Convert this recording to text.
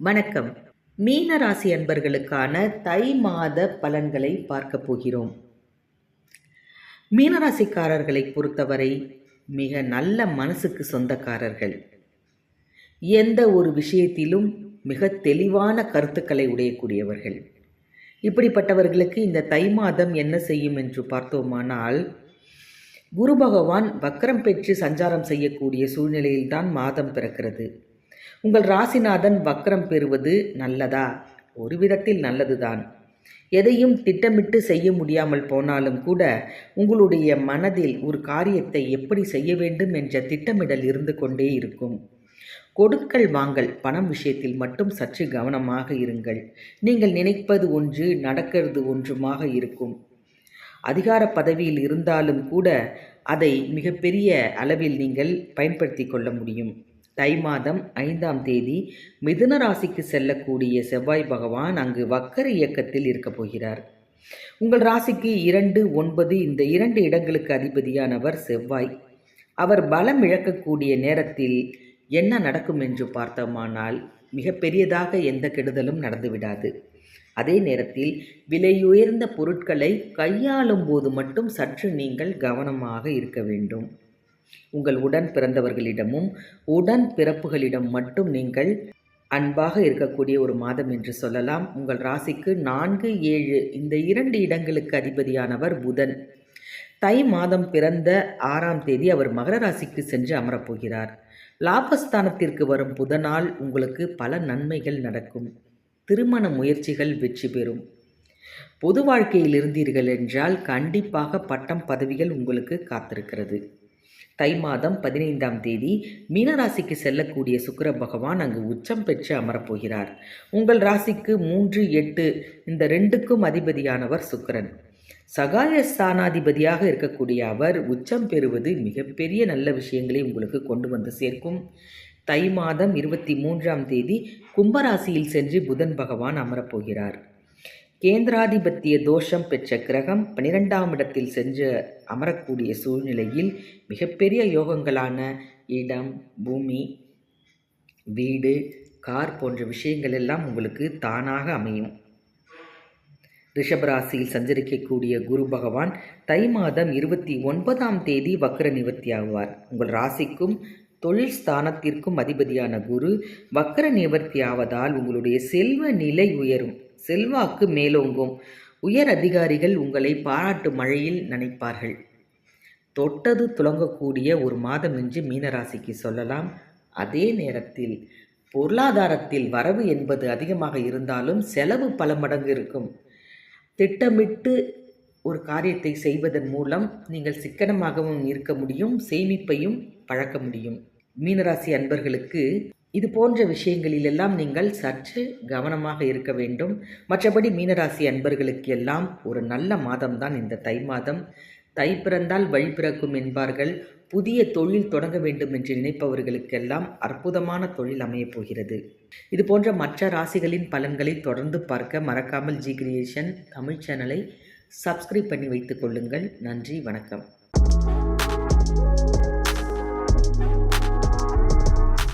வணக்கம். மீன ராசி அன்பர்களுக்கான தை மாத பலன்களை பார்க்க போகிறோம். மீனராசிக்காரர்களை பொறுத்தவரை மிக நல்ல மனசுக்கு சொந்தக்காரர்கள். எந்த ஒரு விஷயத்திலும் மிக தெளிவான கருத்துக்களை உடையக்கூடியவர்கள். இப்படிப்பட்டவர்களுக்கு இந்த தை மாதம் என்ன செய்யும் என்று பார்த்தோமானால் குரு பகவான் வக்கரம் பெற்று சஞ்சாரம் செய்யக்கூடிய சூழ்நிலையில்தான் மாதம் பிறக்கிறது. உங்கள் ராசிநாதன் வக்ரம் பெறுவது நல்லதா? ஒரு விதத்தில் நல்லதுதான். எதையும் திட்டமிட்டு செய்ய முடியாமல் போனாலும் கூட உங்களுடைய மனதில் ஒரு காரியத்தை எப்படி செய்ய வேண்டும் என்ற திட்டமிடல் இருந்து கொண்டே இருக்கும். கொடுக்கல் வாங்கல் பணம் விஷயத்தில் மட்டும் சற்று கவனமாக இருங்கள். நீங்கள் நினைப்பது ஒன்று நடக்கிறது ஒன்றுமாக இருக்கும். அதிகார பதவியில் இருந்தாலும் கூட அதை மிகப்பெரிய அளவில் நீங்கள் பயன்படுத்தி கொள்ள முடியும். தை மாதம் ஐந்தாம் தேதி மிதுன ராசிக்கு செல்லக்கூடிய செவ்வாய் பகவான் அங்கு வக்கர இயக்கத்தில் இருக்கப் போகிறார். உங்கள் ராசிக்கு இரண்டு ஒன்பது இந்த இரண்டு இடங்களுக்கு அதிபதியானவர் செவ்வாய். அவர் பலம் இழக்கக்கூடிய நேரத்தில் என்ன நடக்கும் என்று பார்த்தோமானால் மிகப்பெரியதாக எந்த கெடுதலும் நடந்துவிடாது அதே நேரத்தில் விலையுயர்ந்த பொருட்களை கையாளும் போது மட்டும் சற்று நீங்கள் கவனமாக இருக்க வேண்டும். உங்கள் உடன் பிறந்தவர்களிடமும் உடன் பிறப்புகளிடம் மட்டும் நீங்கள் அன்பாக இருக்கக்கூடிய ஒரு மாதம் என்று சொல்லலாம். உங்கள் ராசிக்கு நான்கு ஏழு இந்த இரண்டு இடங்களுக்கு அதிபதியானவர் புதன். தை மாதம் பிறந்த ஆறாம் தேதி அவர் மகர ராசிக்கு சென்று அமரப்போகிறார். லாபஸ்தானத்திற்கு வரும் புதனால் உங்களுக்கு பல நன்மைகள் நடக்கும். திருமண முயற்சிகள் வெற்றி பெறும். பொது வாழ்க்கையில் இருந்தீர்கள் என்றால் கண்டிப்பாக பட்டம் பதவிகள் உங்களுக்கு காத்திருக்கிறது. தை மாதம் பதினைந்தாம் தேதி மீனராசிக்கு செல்லக்கூடிய சுக்கர பகவான் அங்கு உச்சம் பெற்று அமரப்போகிறார். உங்கள் ராசிக்கு மூன்று எட்டு இந்த ரெண்டுக்கும் அதிபதியானவர் சுக்கரன். சகாய ஸ்தானாதிபதியாக இருக்கக்கூடிய அவர் உச்சம் பெறுவது மிகப்பெரிய நல்ல விஷயங்களை உங்களுக்கு கொண்டு வந்து சேர்க்கும். தை மாதம் இருபத்தி மூன்றாம் தேதி கும்பராசியில் சென்று புதன் பகவான் அமரப்போகிறார். கேந்திராதிபத்திய தோஷம் பெற்ற கிரகம் பனிரெண்டாம் இடத்தில் சென்று அமரக்கூடிய சூழ்நிலையில் மிகப்பெரிய யோகங்களான இடம் பூமி வீடு கார் போன்ற விஷயங்கள் எல்லாம் உங்களுக்கு தானாக அமையும். ரிஷபராசியில் சஞ்சரிக்கக்கூடிய குரு பகவான் தை மாதம் இருபத்தி ஒன்பதாம் தேதி வக்ர நிவர்த்தி ஆவார். உங்கள் ராசிக்கும் தொழில் ஸ்தானத்திற்கும் அதிபதியான குரு வக்கர நிவர்த்தி ஆவதால் உங்களுடைய செல்வ நிலை உயரும். செல்வாக்கு மேலோங்கும். உயர் அதிகாரிகள் உங்களை பாராட்டு மழையில் நினைப்பார்கள். தொட்டது துளங்கக்கூடிய ஒரு மாதம் என்று மீனராசிக்கு சொல்லலாம். அதே நேரத்தில் பொருளாதாரத்தில் வரவு என்பது அதிகமாக இருந்தாலும் செலவு பல மடங்கு இருக்கும். திட்டமிட்டு ஒரு காரியத்தை செய்வதன் மூலம் நீங்கள் சிக்கனமாகவும் இருக்க முடியும் சேமிப்பையும் பழக்க முடியும். மீனராசி அன்பர்களுக்கு இது போன்ற விஷயங்களிலெல்லாம் நீங்கள் சற்று கவனமாக இருக்க வேண்டும். மற்றபடி மீனராசி அன்பர்களுக்கு எல்லாம் ஒரு நல்ல மாதம்தான் இந்த தை மாதம். தை பிறந்தால் வழி பிறக்கும் என்பார்கள். புதிய தொழில் தொடங்க வேண்டும் என்று நினைப்பவர்களுக்கெல்லாம் அற்புதமான தொழில் அமையப் போகிறது. இது போன்ற மற்ற ராசிகளின் பலன்களை தொடர்ந்து பார்க்க மறக்காமல் ஜி கிரியேஷன் தமிழ் சேனலை சப்ஸ்கிரைப் பண்ணி வைத்துக் கொள்ளுங்கள். நன்றி வணக்கம்.